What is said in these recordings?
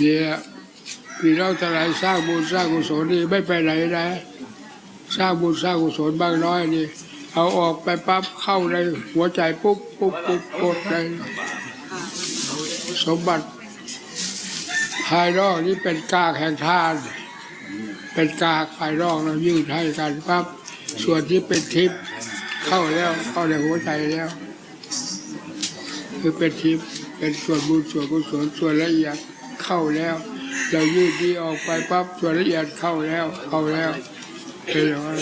เนี่ยพี่น้องทั้งหลายสร้างบุญสร้างกุศลนี่ไม่ไปไหนนะ สร้างบุญสร้างกุศลบ้างน้อยนี่เอาออกไปปั๊บเข้าในหัวใจปุ๊บปุ๊บปุ๊บกดเลยสมบัติภายนอกนี่เป็นกากแห่งทาน เป็นกากภายนอกเรายืดให้กันปั๊บส่วนที่เป็นทิพย์เข้าแล้วเข้าในหัวใจแล้ว คือเป็นทิพย์ เป็นส่วนบุญส่วนกุศลส่วนละเอียดเข้าแล้ว เรายืดนี้ออกไปปั๊บส่วนละเอียดเข้าแล้วเข้าแล้วเป็นอย่างนั้น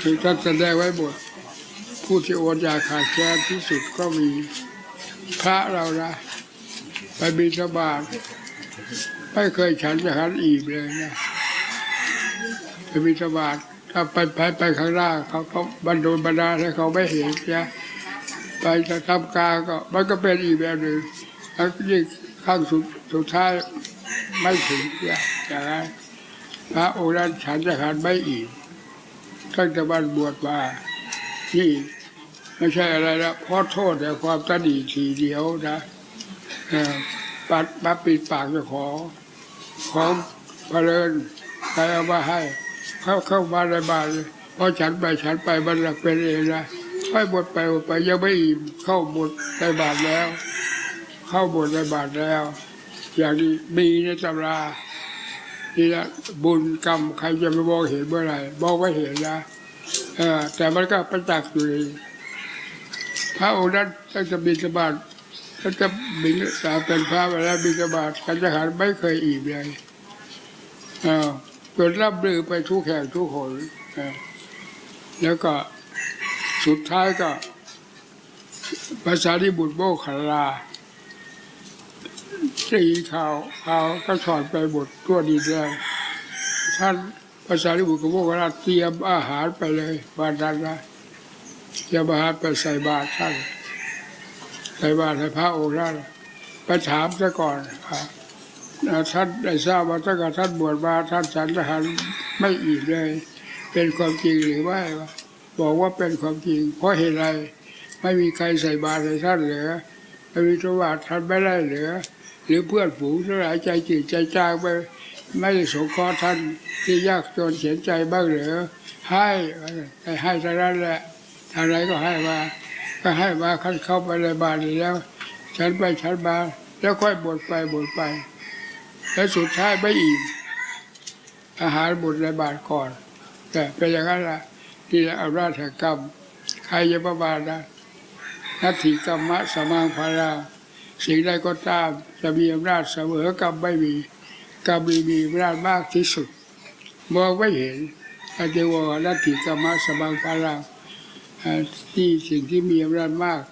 คือท่านแสดงไว้บทผู้ที่โอนอยากขาดแคลนที่สุดก็มีพระเรานะไปบิณฑบาตไม่เคยฉันจะฉันอิ่มเลยนะไปบิณฑบาต ถ้าไปไปไปข้างหน้าเขาเขาบรรดนบรรดาให้เขาไม่เห็นนะไปจะทำกาก็มันก็เป็นอีกแบบหนึ่งแล้วยิ่งข้างสุดสุดท้ายไม่ถึงนี่ยอย่างนั้นพระองค์นั้นฉันจะหันไม่อิ่มตั้งแต่วันบวชมานี่ไม่ใช่อะไรนะเพราะโทษแต่ความตนีทีเดียวนะเอ่อปัดมาปิดปากเจ้าของของเพลินใครเอามาให้ เข้าเข้ามาในบ้านเลยพอฉันไปฉันไปมันหลักเป็นเองนะค่อยบดไปบดไปยังไม่อิ่มเข้าบดในบาทแล้ว เข้าบดในบาทแล้ว อย่างนี้มีในตำรานี่ละบุญกรรมใครจะไม่มองเห็นเมื่อไหร่มองไม่เห็นนะเออแต่มันก็ประจักษ์อยู่พระองค์นั้นตั้งแต่บิณฑบาตตั้งแต่บิณฑบาเป็นพระมาแล้วบิณฑบาตกันจะหันไม่เคยอิ่มเลยเอ อจนรับลือไปทุกแห่งทุกหนแล้วก็สุดท้ายก็ภาษาที่บุตรโมกขลาตีข่าวข่าวก็ถอดไปบทตัวดีแดงท่านภาษาที่บุตรโมกขลาเตรียมอาหารไปเลยบานนั้นนะเตรียมอาหารไปใส่บาตรท่านใส่บาตรให้พระองค์ท่านไปถามซะก่อน ท่านได้ทราบว่าตั้งแต่ท่านบวชมาท่านฉันทหารไม่อิ่มเลย เป็นความจริงหรือไม่วะบอกว่าเป็นความจริง เพราะเหตุไรไม่มีใครใส่บาตรให้ท่านเหลือไม่มีสวัสดิ์ท่านไม่ได้เหลือ หรือเพื่อนฝูงทั้งหลายใจจืดใจจางไปไม่ได้สงเคราะห์ท่านที่ยากจนเสียใจบ้างเหรือให้ให้ให้เท่านั้นแหละทางไรก็ให้มาก็ให้มาขั้นเข้าไปในบาตรแล้ว ฉันไปฉันมาแล้วค่อยบวชไปบวชไป แล้วสุดท้ายไม่อิ่มอาหารหมดในบาทก่อน แต่เป็นอย่างนั้นละที่อำนาจแห่งกรรม ใครจะประมาทนะนัตถิกรรมะสมังพาราสิ่งใดก็ตาม จะมีอำนาจเสมอกรรมไม่มีกรรมมีมีอำนาจมากที่สุดมองไม่เห็นอาจจว่านัตถิกรรมะสมังพาราอ่าที่สิ่งที่มีอำนาจมาก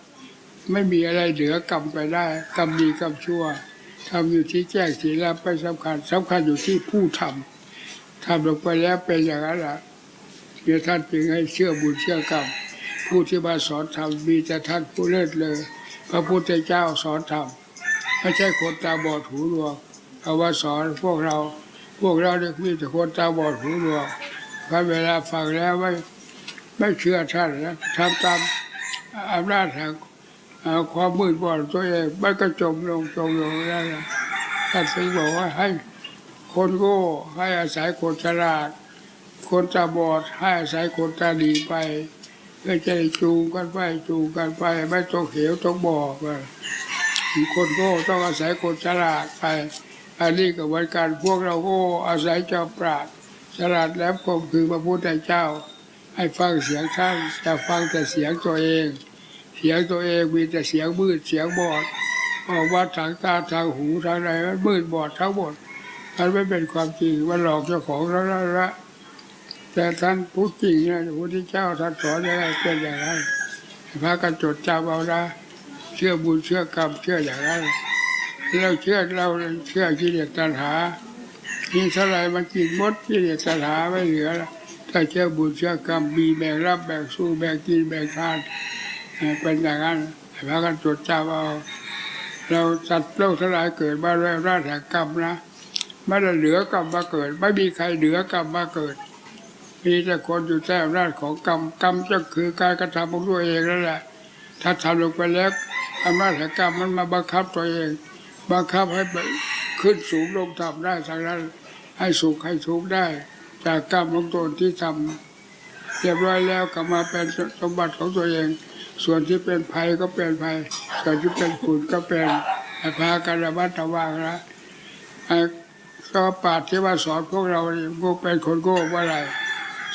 ไม่มีอะไรเหลือกรรมไปได้ กรรมดีกรรมชั่ว ทำอยู่ที่แจ้งที่รับไม่สำคัญสำคัญอยู่ที่ผู้ทำทำลงไปแล้วเป็นอย่างนั้นละเดี๋ยท่านจึงให้เชื่อบุญเชื่อกรรมผู้ที่มาสอนธรรมมีแต่ท่านผู้เลิศเลย พระพุทธเจ้าสอนธรรมไม่ใช่คนตาบอดหูหนวกเอาว่าสอนพวกเรา พวกเราเนี่ยมีแต่คนตาบอดหูหนวกพอเวลาฟังแล้วไม่ไม่เชื่อท่านนะทำตามอำนาจแห่ง เอาความมืดบอดตัวเองมันก็จมลงจมลงได้ท่านถึงบอกว่าให้คนโง่ให้อาศัยคนฉลาด คนตาบอดให้อาศัยคนตาดีไปเพื่อจะจูงกันไปจูงกันไปไม่ต้องเหวต้องบอกว่าคนโง่ต้องอาศัยคนฉลาดไปอันนี้ก็เหมือนกันพวกเราโง่อาศัยเจ้าปราดฉลาดแล้วคมคือพระพุทธเจ้า ให้ฟังเสียงท่านจะฟังแต่เสียงตัวเอง เสียงตัวเองมีแต่เสียงมืดเสียงบอดออกว่าทางตาทางหูทางไหนมันมืดบอดทั้งหมดมันไม่เป็นความจริงมันหลอกเจ้าของแล้วละแต่ท่านพูดจริงนะพระพุทธเจ้าท่านสอนยังไงเป็นอย่างนั้นพระกันจดจำเอานะเชื่อบุญเชื่อกรรมเชื่ออย่างนั้นเราเชื่อเราเชื่อกิเลสตัณหากินเท่าไรมันกินหมดกิเลสตัณหาไม่เหลือแล้วถ้าเชื่อบุญเชื่อกรรมมีแบ่งรับแบ่งสู้แบ่งกินแบ่งทาน เป็นอย่างนั้นพากันจดจำเอาเราสัตว์โลกทั้งหลายเกิดมาด้วยราชแห่งกรรมนะไม่ได้เหลือกรรมมาเกิด ไม่มีใครเหลือกรรมมาเกิด มีแต่คนอยู่ใต้อำนาจของกรรมกรรมก็คือการกระทำของตัวเองนั่นแหละ ถ้าทำลงไปแล้วอำนาจแห่งกรรมมันมาบังคับตัวเอง บังคับให้ไปขึ้นสูงลงต่ำได้ทางนั้นให้สุขให้ทุกข์ได้ จากกรรมของตนที่ทำเรียบร้อยแล้วก็มาเป็นสมบัติของตัวเอง ส่วนที่เป็นภัยก็เป็นภัย ส่วนที่เป็นคุณก็เป็นให้พากันระมัดระวังนะไอ้ก็ปาดที่ว่าสอนพวกเราเนี่ยพวกเป็นคนโง่ว่าอะไร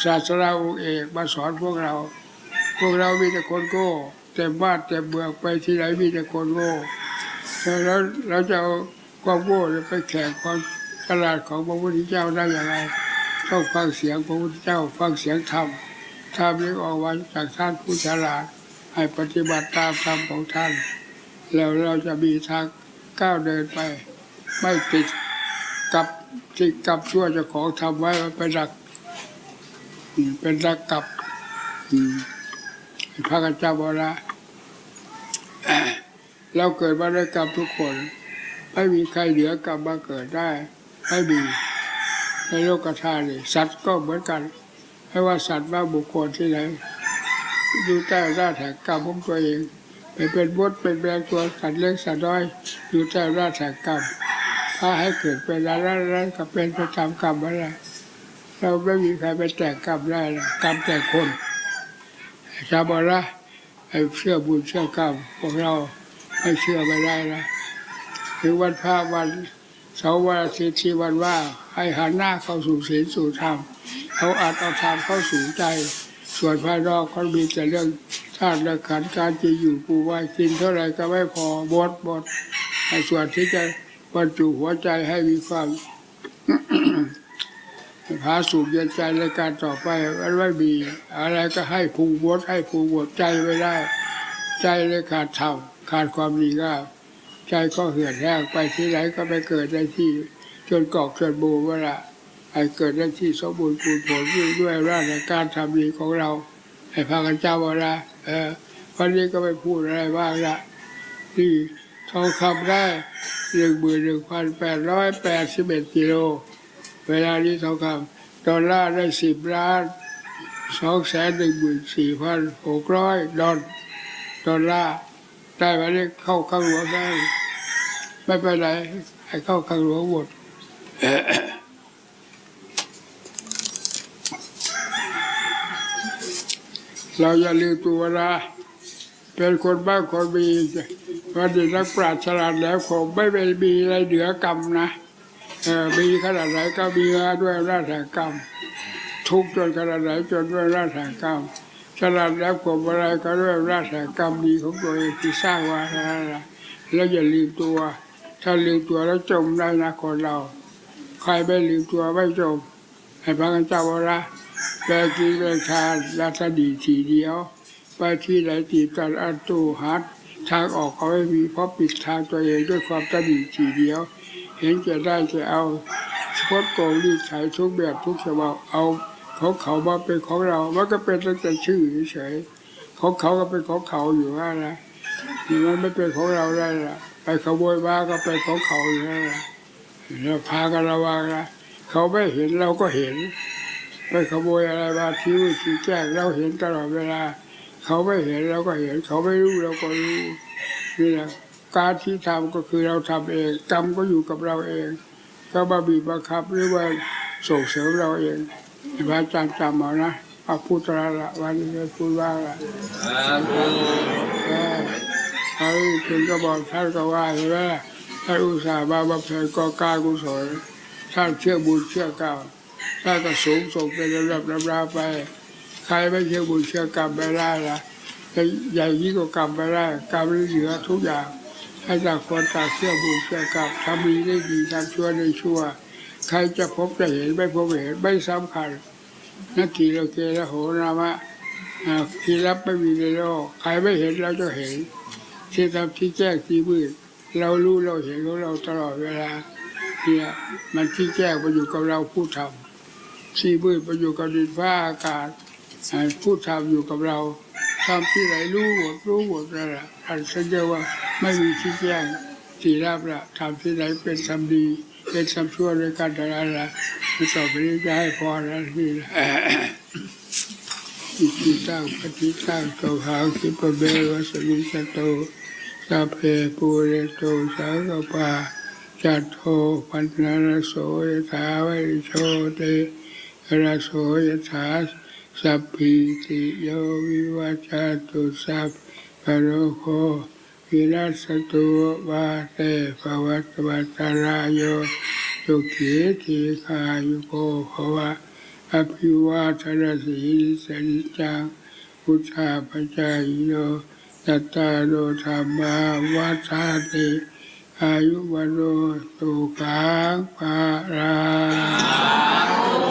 ศาสนาองค์เอกมาสอนพวกเรา พวกเรามีแต่คนโง่เต็มบ้านเต็มเมืองไปที่ไหนมีแต่คนโง่แล้วเราจะเอาความโง่เนี่ยไปแข่งความฉลาดของพระพุทธเจ้าได้อย่างไรต้องฟังเสียงพระพุทธเจ้า ฟังเสียงธรรมธรรมนี้ออกมาจากท่านผู้ฉลาด ให้ปฏิบัติตามธรรมของท่าน แล้วเราจะมีทางก้าวเดินไป ไม่ติดกับติดกับชั่วจ้าของทำไว้เป็นหลักเป็นหลักกับพระกันเจ้าบอกละเราเกิดมาด้วยกรรมทุกคน ไม่มีใครเหลือกรรมมาเกิดได้ไม่มีในโลกธาตุนี่สัตว์ก็เหมือนกัน ไม่ว่าสัตว์ว่าบุคคลที่ไหน อยู่ใต้อำนาจแห่งกรรมของตัวเองไปเป็นบดเป็นแบงตัวสัตว์เล็กสัตว์น้อย อยู่ใต้อำนาจแห่งกรรมถ้าให้เกิดเป็นอะไรนั้นก็เป็นไปตามกรรมนั่นแหละเราไม่มีใครไปแต่งกรรมได้นะกรรมแต่คนจำเอาละไอ้เชื่อบุญเชื่อกรรมพวกเราไม่เชื่อไม่ได้นะถึงวันพระวันเสาร์วันอาทิตย์ที่วันว่า ให้หันหน้าเข้าสู่ศีลสู่ธรรมเขาอาจเอาธรรมเข้าสู่ใจ ส่วนภายนอกเขามีแต่เรื่องธาตุและขันธ์การจะอยู่กูว่ากินเท่าไหร่ก็ไม่พอบดบดไอ้ส่วนที่จะบรรจุหัวใจให้มีความผาสุกเย็นใจในการต่อไปมันไม่มีอะไรก็ให้ผูกบดให้ผูกบดใจไม่ได้ ใจเลยขาดธรรมขาดความดีงามใจก็เหือดแห้งไปที่ไหนก็ไปเกิดในที่จนกอกจนบูเวลา ไอ้เกิดในที่สมบูรณ์ปูนผลด้วยร่างในการทำดีของเรา ให้พากันเจ้าว่าเออวันนี้ก็ไม่พูดอะไรบ้างละที่ทองคำได้หนึ่งหมื่นหนึ่งพันแปดร้อยแปดสิบเอ็ดกิโล เวลานี้ทองคำดอลลาร์ได้สิบล้านสองแสนหนึ่งหมื่นสี่พันหกร้อยดอลดอลลาร์ได้มาได้เข้าข้างหลวงได้ ไม่เป็นไรให้เข้าข้างหลวงหมด เราอย่าลืมตัวนะเป็นคนบ้าคนมีวันนี้นักปราชญ์ฉลาดแล้วคงไม่ไปมีอะไรเหนือกรรมนะเออมีขนาดไหนก็มีมาด้วยอำนาจแห่งกรรม ทุกจนขนาดไหนจนด้วยอำนาจแห่งกรรมฉลาดแล้วขมอะไรก็ด้วยอำนาจแห่งกรรมดีของตัวเองที่สร้างไว้นั่นและแล้วอย่าลืมตัว ถ้าลืมตัวแล้วจมได้นะคนเรา ใครไม่ลืมตัวไม่จมให้พระกันเจ้าวระ แปลกินแปทานรัตดีทีเดียว ไปที่ไหนตีบตันอันตูฮัดทางออกเขาไม่มีเพราะปิดทางตัวเองด้วยความตดีทีเดียว เห็นจะได้จะเอาพดโกงรีดไถทุกแบบทุกฉบับเอาของเขามาเป็นของเรา มันก็เป็นตั้งแต่ชื่อเฉยของเขาก็เป็นของเขาอยู่ว่านะนี่มันไม่เป็นของเราได้ละไปขโมยมาก็เป็นของเขาอยู่นั่นละพากันระวังนะเขาไม่เห็นเราก็เห็น ไปขโมยอะไรมาทิ้วชี้งแจ้งเราเห็นตลอดเวลา เขาไม่เห็นเราก็เห็น เขาไม่รู้เราก็รู้นี่แหละการที่ทำก็คือเราทำเองกรรมก็อยู่กับเราเอง ก็มาบีบบังคับหรือว่าส่งเสริมเราเองพระอาจารย์จำเอานะอาพูดตลอดละวันนี้พูดว่าละเออเขาถึงก็บอกท่านก็ว่าใช่ไหมท่านอุตส่าห์มาบำเพ็ญก่อการกุศลท่านเชื่อบุญเชื่อกรรม ท่าก็สูงส่งเป็นลำดับลำดาไปใครไม่เชื่อบุญเชื่อกรรมไม่ได้ละจะใหญ่ยิ่งกว่ากรรมไม่ได้กรรมเหลือทุกอย่างให้ต่างคนต่างเชื่อบุญเชื่อกรรมทำดีได้ดีทำชั่วได้ชั่ว ใครจะพบจะเห็นไม่พบเห็นไม่สำคัญนักกีโลเกละโหรามะอ่าที่รับไม่มีในโลกใครไม่เห็นเราจะเห็นที่ทำที่แจ้งที่มืดเรารู้เราเห็นของเราตลอดเวลาเนี่ยมันที่แจ้งมาอยู่กับเราผู้ทำ ที่มืดมาอยู่กับดินฟ้าอากาศผู้ทำอยู่กับเราทำที่ไหนรู้หมดรู้หมดนั่นแหละอันฉันเรียกว่าไม่มีที่แจ้งที่รับละทำที่ไหนเป็นทำดี เป็นทำชั่วด้วยกันแต่ละละไม่ต่อไปนี้จะให้พรแล้วนี่แหละอิจิตังปฏิตังตุหังคิปะเบวะสมิสโตสัพเพปูเรโตสังกปาจัตโทปันนรโสยถาวริโชเต รโสยถาสัพพิติโยวิวัจจตุสัพพะโรโควินัสตุวาเตภวัตวัตรายโยสุขีทีขายุโกภวะอภิวาทนาสีลิสนิจังพุทธาปจายโนยัตตาโนธรรมาวัฏาติอายุวโนสุขังภารา